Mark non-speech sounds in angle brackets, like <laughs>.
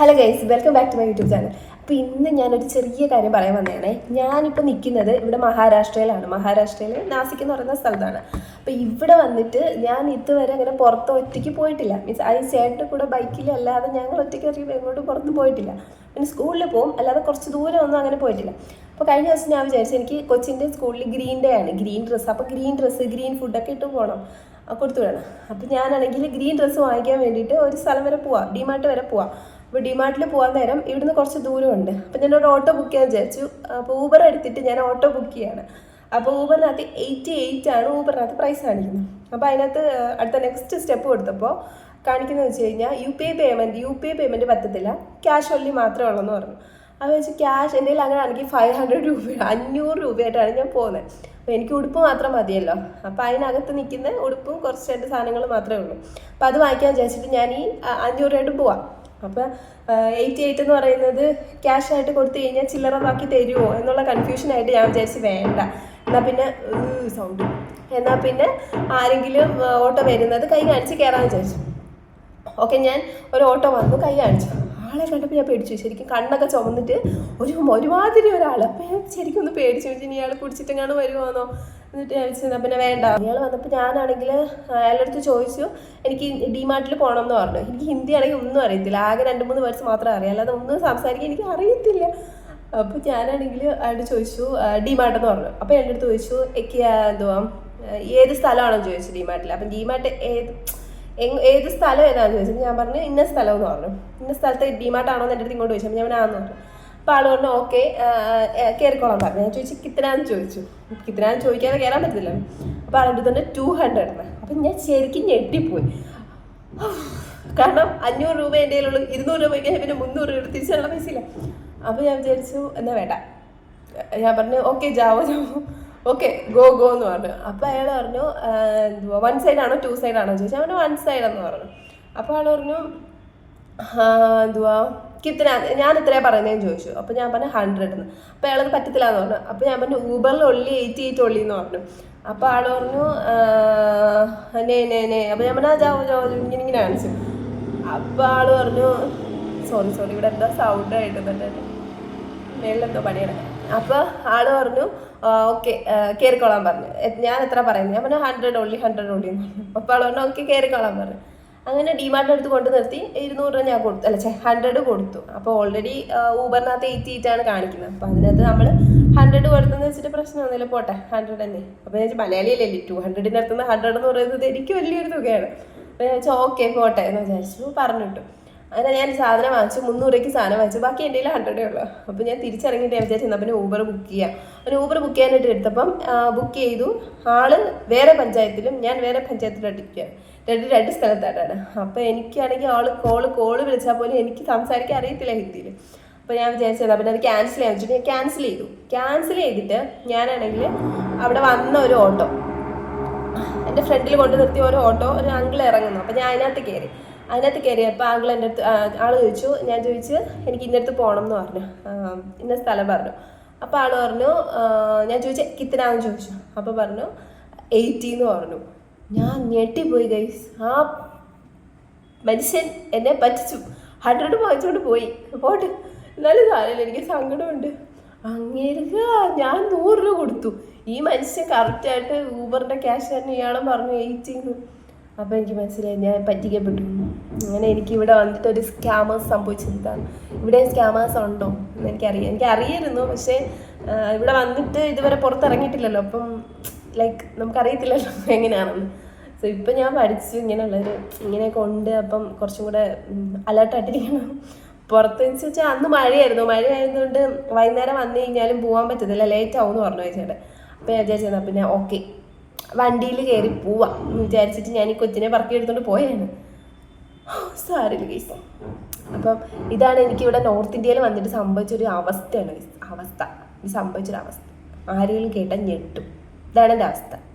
Hello guys welcome back to my YouTube channel അപ്പോൾ ഇന്ന് ഞാനൊരു ചെറിയ കാര്യം പറയാൻ വന്നതാണേ. ഞാനിപ്പോൾ നിൽക്കുന്നത് ഇവിടെ മഹാരാഷ്ട്രയിലാണ്. മഹാരാഷ്ട്രയിൽ നാസിക് എന്ന് പറയുന്ന സ്ഥലത്താണ്. അപ്പോൾ ഇവിടെ വന്നിട്ട് ഞാൻ ഇതുവരെ അങ്ങനെ പുറത്ത് ഒറ്റയ്ക്ക് പോയിട്ടില്ല. മീൻസ് ആ ചേട്ടന്റെ കൂടെ ബൈക്കിൽ അല്ലാതെ ഞങ്ങൾ ഒറ്റയ്ക്ക് ഇറങ്ങി എങ്ങോട്ട് പുറത്ത് പോയിട്ടില്ല. പിന്നെ സ്കൂളിൽ പോകും അല്ലാതെ കുറച്ച് ദൂരം ഒന്നും അങ്ങനെ പോയിട്ടില്ല. അപ്പോൾ കഴിഞ്ഞ ദിവസം ഞാൻ വിചാരിച്ചു എനിക്ക് കൊച്ചിന്റെ സ്കൂളിൽ ഗ്രീൻ ഡേ ആണ്. ഗ്രീൻ ഡ്രസ്സ് അപ്പോൾ ഗ്രീൻ ഡ്രസ്സ് ഗ്രീൻ ഫുഡൊക്കെ ഇട്ട് പോകണം കൊടുത്തു വേണം അപ്പോൾ ഞാനാണെങ്കിൽ ഗ്രീൻ ഡ്രസ്സ് വാങ്ങിക്കാൻ വേണ്ടിയിട്ട് ഒരു സ്ഥലം വരെ പോവാം. ഡിമാർട്ട് വരെ പോവാം. അപ്പോൾ ഡിമാർട്ടിൽ പോകാൻ നേരം ഇവിടുന്ന് കുറച്ച് ദൂരമുണ്ട്. അപ്പോൾ ഒരു ഓട്ടോ ബുക്ക് ചെയ്യാൻ വിചാരിച്ചു. അപ്പോൾ ഊബർ എടുത്തിട്ട് ഞാൻ ഓട്ടോ ബുക്ക് ചെയ്യാണ്. അപ്പോൾ ഊബറിനകത്ത് എയ്റ്റി എയ്റ്റ് ആണ് ഊബറിനകത്ത് പ്രൈസ് കാണിക്കുന്നത്. അപ്പോൾ അതിനകത്ത് അടുത്ത നെക്സ്റ്റ് സ്റ്റെപ്പ് കൊടുത്തപ്പോൾ കാണിക്കുന്നത് വെച്ച് കഴിഞ്ഞാൽ U P I payment U P I payment പറ്റത്തില്ല. ക്യാഷ് ഓൺലി മാത്രമേ ഉള്ളൂ എന്ന് പറഞ്ഞു അത് വെച്ച് ക്യാഷ് എന്റെ കയ്യിൽ അങ്ങനെ ആണെങ്കിൽ ഫൈവ് ഹൺഡ്രഡ് രൂപ അഞ്ഞൂറ് രൂപയായിട്ടാണ് ഞാൻ പോകുന്നത് അപ്പോൾ എനിക്ക് ഉടുപ്പ് മാത്രം മതിയല്ലോ. അപ്പോൾ അതിനകത്ത് നിൽക്കുന്ന ഉടുപ്പും കുറച്ച് രണ്ട് സാധനങ്ങൾ മാത്രമേ ഉള്ളൂ. അപ്പോൾ അത് വാങ്ങിക്കാൻ വിചാരിച്ചിട്ട് ഞാൻ ഈ അഞ്ഞൂറ് രൂപയായിട്ട് പോവാം. അപ്പോൾ എയ്റ്റി എയ്റ്റ് എന്ന് പറയുന്നത് ക്യാഷ് ആയിട്ട് കൊടുത്തു കഴിഞ്ഞാൽ ചില്ലറ ബാക്കി തരുമോ എന്നുള്ള കൺഫ്യൂഷൻ ആയിട്ട് ഞാൻ വിചാരിച്ച് വേണ്ട. എന്നാൽ പിന്നെ സൗണ്ട് എന്നാൽ പിന്നെ ആരെങ്കിലും ഓട്ടോ വരുന്നത് കൈ കാണിച്ച് കയറാൻ വിചാരിച്ചു. ഓക്കെ ഞാൻ ഒരു ഓട്ടോ വന്നു കൈ കാണിച്ചു. ആളെ കണ്ടപ്പോൾ ഞാൻ പേടിച്ചു. ശരിക്കും കണ്ണൊക്കെ ചുമന്നിട്ട് ഒരു ഒരുമാതിരി ഒരാൾ അപ്പം ഞാൻ ശരിക്കും ഒന്ന് പേടിച്ചു. വെച്ചാൽ ഇയാൾ കുടിച്ചിട്ടെങ്ങാണ് വരുമോന്നോ എന്നിട്ട് ഞാൻ വെച്ചാൽ പിന്നെ വേണ്ട. അയാൾ വന്നപ്പോൾ ഞാനാണെങ്കിൽ അയാളുടെ അടുത്ത് ചോദിച്ചു എനിക്ക് ഡിമാർട്ടിൽ പോകണം എന്ന് പറഞ്ഞു. എനിക്ക് ഹിന്ദി ആണെങ്കിൽ ഒന്നും അറിയത്തില്ല. ആകെ രണ്ട് മൂന്ന് വേർഡ്സ് മാത്രമേ അറിയാം. അല്ലാതെ ഒന്നും സംസാരിക്കാൻ എനിക്ക് അറിയത്തില്ല. അപ്പോൾ ഞാനാണെങ്കിൽ അയാളോട് ചോദിച്ചു ഡിമാർട്ട് എന്ന് പറഞ്ഞു. അപ്പോൾ എന്റെ അടുത്ത് ചോദിച്ചു എന്തുവാ? ഏത് സ്ഥലമാണെന്ന് ചോദിച്ചു ഡിമാർട്ടിൽ അപ്പം ഡിമാർട്ട് ഏത് ഏത് സ്ഥലം ഏതാണെന്ന് ചോദിച്ചപ്പോൾ ഞാൻ പറഞ്ഞു ഇന്ന സ്ഥലം എന്ന് പറഞ്ഞു. ഇന്ന സ്ഥലത്ത് ഡിമാർട്ടാണോ എന്ന് എന്റെ അടുത്ത് ഇങ്ങോട്ട് ചോദിച്ചു. അപ്പോൾ ഞാൻ ആന്ന് പറഞ്ഞു. അപ്പോൾ ആൾ പറഞ്ഞു ഓക്കെ കയറിക്കോളാൻ പറഞ്ഞു. ഞാൻ ചോദിച്ചു കിത്തനാന്ന് ചോദിച്ചു. കിത്തനാന്ന് ചോദിക്കാതെ കയറാൻ പറ്റില്ല അപ്പോൾ ആളുടെ തന്നെ ടു ഹൺഡ്രഡ് ആണ്. അപ്പം ഞാൻ ശരിക്കും ഞെട്ടിപ്പോയി. കാരണം അഞ്ഞൂറ് രൂപ എന്റെ കയ്യിലുള്ളൂ ഇരുന്നൂറ് രൂപ കഴിഞ്ഞാൽ പിന്നെ മുന്നൂറ് രൂപ തിരിച്ചുള്ള പൈസ ഇല്ല. അപ്പോൾ ഞാൻ വിചാരിച്ചു എന്നാ വേണ്ട. ഞാൻ പറഞ്ഞു ഓക്കെ ജാവോ ജാവോ. ഓക്കെ ഗോ ഗോ എന്ന് പറഞ്ഞു. അപ്പോൾ അയാൾ പറഞ്ഞു വൺ സൈഡ് ആണോ ടു സൈഡ് ആണോ? ചോദിച്ചു. അവന് വൺ സൈഡ് എന്ന് പറഞ്ഞു. അപ്പോൾ അയാൾ പറഞ്ഞു "ആ, എന്തുവാ? കിത്തന ഞാൻ ഇത്രേ പറയുന്നതെന്ന് ചോദിച്ചു. അപ്പോൾ ഞാൻ പറഞ്ഞു ഹൺഡ്രഡ് എന്ന്. അപ്പോൾ അയാളത് പറ്റത്തില്ല എന്ന് പറഞ്ഞു. അപ്പോൾ ഞാൻ പറഞ്ഞു ഊബറിൽ ഒള്ളി എയ്റ്റി എയ്റ്റ് ഒള്ളി എന്ന് പറഞ്ഞു. അപ്പോൾ ആൾ പറഞ്ഞു "ആ, നേ നേ അപ്പോൾ ഞാൻ പറഞ്ഞു "ആ, ജാവോ ജാവോ ഇങ്ങനെ ഇങ്ങനെ കാണിച്ചു അപ്പോൾ ആൾ പറഞ്ഞു സോറി സോറി ഇവിടെ എന്താ സൗണ്ട് ആയിട്ട് മേളിലെന്തോ പണിയെടുക്കാം അപ്പോൾ ആൾ പറഞ്ഞു ഓക്കെ കയറിക്കോളാൻ പറഞ്ഞു. ഞാൻ എത്ര പറയുന്നത് ഞാൻ പറഞ്ഞു ഹൺഡ്രഡ് ഒള്ളി ഹൺഡ്രഡ് ഒള്ളി പറഞ്ഞു. അപ്പോൾ ആൾ പറഞ്ഞു ഓക്കെ കയറിക്കോളാൻ പറഞ്ഞു. അങ്ങനെ ഡിമാർട്ട് എടുത്ത് കൊണ്ട് നിർത്തി. ഇരുന്നൂറ് രൂപ ഞാൻ കൊടുത്തു. അല്ല ഹൺഡ്രഡ് കൊടുത്തു. അപ്പോൾ ഓൾറെഡി ഊബറിനകത്ത് എയ്റ്റി ആണ് കാണിക്കുന്നത്. അപ്പോൾ അതിനകത്ത് നമ്മൾ ഹൺഡ്രഡ് കൊടുത്തെന്ന് വെച്ചിട്ട് പ്രശ്നമൊന്നുമില്ല പോട്ടെ ഹൺഡ്രഡ് തന്നെ. അപ്പോൾ ഞാൻ മലയാളിയല്ലേ ടു ഹൺഡ്രഡിന്റെ അടുത്തുനിന്ന് ഹൺഡ്രഡ് എന്ന് പറയുന്നത് എനിക്ക് വലിയൊരു തുകയാണ്. അപ്പോൾ ഞാൻ വെച്ചാൽ ഓക്കെ പോട്ടെ എന്ന് വിചാരിച്ചു പറഞ്ഞിട്ടു അങ്ങനെ ഞാൻ സാധനം വാങ്ങിച്ചു മുന്നൂറ് രൂപയ്ക്ക് സാധനം വാങ്ങിച്ചു. ബാക്കി എന്റെ കയ്യിൽ ഹൺഡ്രഡേ ഉള്ളൂ. അപ്പോൾ ഞാൻ തിരിച്ചിറങ്ങിയിട്ട് ഞാൻ വിചാരിച്ചു എന്നാൽ പിന്നെ ഊബർ ബുക്ക് ചെയ്യാം. അങ്ങനെ ഊബർ ബുക്ക് ചെയ്യാനായിട്ട് എടുത്തപ്പം ബുക്ക് ചെയ്തു. ആൾ വേറെ പഞ്ചായത്തിലും ഞാൻ വേറെ പഞ്ചായത്തിലും അടിക്കുകയാണ് രണ്ട് രണ്ട് സ്ഥലത്തായിട്ടാണ്. അപ്പോൾ എനിക്കാണെങ്കിൽ ആൾ കോൾ കോൾ വിളിച്ചാൽ പോലും എനിക്ക് സംസാരിക്കാൻ അറിയത്തില്ല ഹിന്ദിയിൽ അപ്പോൾ ഞാൻ വിചാരിച്ചത് പിന്നെ അത് ക്യാൻസൽ ചെയ്യാൻ വെച്ചിട്ട് ഞാൻ ക്യാൻസൽ ചെയ്തു. ക്യാൻസൽ ചെയ്തിട്ട് ഞാനാണെങ്കിൽ അവിടെ വന്ന ഒരു ഓട്ടോ. എന്റെ ഫ്രണ്ടിൽ കൊണ്ട് നിർത്തിയ ഒരു ഓട്ടോ ഒരു അങ്കിൾ ഇറങ്ങുന്നു. അപ്പോൾ ഞാൻ അതിനകത്ത് കയറി അതിനകത്ത് കയറിയപ്പോൾ അങ്കിൾ എന്റെ അടുത്ത് ആൾ ചോദിച്ചു ഞാൻ ചോദിച്ചു എനിക്ക് ഇന്നടുത്ത് പോകണം എന്ന് പറഞ്ഞു ഇന്ന സ്ഥലം പറഞ്ഞു. അപ്പോൾ ആൾ പറഞ്ഞു ഞാൻ ചോദിച്ചു കിത്തനാന്ന് ചോദിച്ചു. അപ്പോൾ പറഞ്ഞു എയ്റ്റി എന്ന് പറഞ്ഞു. ഞാൻ ഞെട്ടിപ്പോയി ഗൈസ് ആ മനുഷ്യൻ എന്നെ പറ്റിച്ചു. ഹൺഡ്രഡ് വാങ്ങിച്ചുകൊണ്ട് പോയി. പോട്ടെ. നല്ല കാര്യമില്ല എനിക്ക് സങ്കടമുണ്ട്. അങ്ങേക്ക് ഞാൻ നൂറ് രൂപ കൊടുത്തു. ഈ മനുഷ്യൻ കറക്റ്റായിട്ട് ഊബറിന്റെ ക്യാഷ് തന്നെ ഇയാളും പറഞ്ഞു എയ്റ്റിന്ന് അപ്പോൾ എനിക്ക് മനസ്സിലായി ഞാൻ പറ്റിക്കപ്പെട്ടു. അങ്ങനെ എനിക്ക് ഇവിടെ വന്നിട്ട് ഒരു സ്കാമേഴ്സ് സംഭവിച്ചതാണ് ഇവിടെ സ്കാമേഴ്സ് ഉണ്ടോ എന്ന് എനിക്കറിയാം എനിക്ക് അറിയായിരുന്നു പക്ഷേ ഇവിടെ വന്നിട്ട് ഇതുവരെ പുറത്തിറങ്ങിയിട്ടില്ലല്ലോ. അപ്പം ലൈക്ക് നമുക്കറിയത്തില്ലല്ലോ <laughs> എങ്ങനെയാണെന്ന്. സോ ഇപ്പം ഞാൻ പഠിച്ചു. ഇങ്ങനെയുള്ളൊരു ഇങ്ങനെയൊക്കെ ഉണ്ട്. അപ്പം കുറച്ചും കൂടെ അലേർട്ടായിട്ടിരിക്കണം പുറത്ത് വെച്ച് വെച്ചാൽ അന്ന് മഴയായിരുന്നു. മഴയായതുകൊണ്ട് വൈകുന്നേരം വന്നു കഴിഞ്ഞാലും പോകാൻ പറ്റത്തില്ല. ലേറ്റ് ആവും എന്ന് പറഞ്ഞു ചേട്ടൻ അപ്പം ഞാൻ വിചാരിച്ചിരുന്നു പിന്നെ ഓക്കെ വണ്ടിയിൽ കയറി പോവാം എന്ന് വിചാരിച്ചിട്ട് ഞാൻ ഈ കൊച്ചിനെ പറക്കി എടുത്തുകൊണ്ട് പോയാണ് സാരില്ല ഗൈസ് അപ്പം ഇതാണ് എനിക്ക് ഇവിടെ നോർത്ത് ഇന്ത്യയിൽ വന്നിട്ട് സംഭവിച്ചൊരു അവസ്ഥയാണ്. അവസ്ഥ. സംഭവിച്ചൊരു അവസ്ഥ ആരെങ്കിലും കേട്ടാൽ ഞെട്ടും. ഇതാണ് എന്റെ അവസ്ഥ.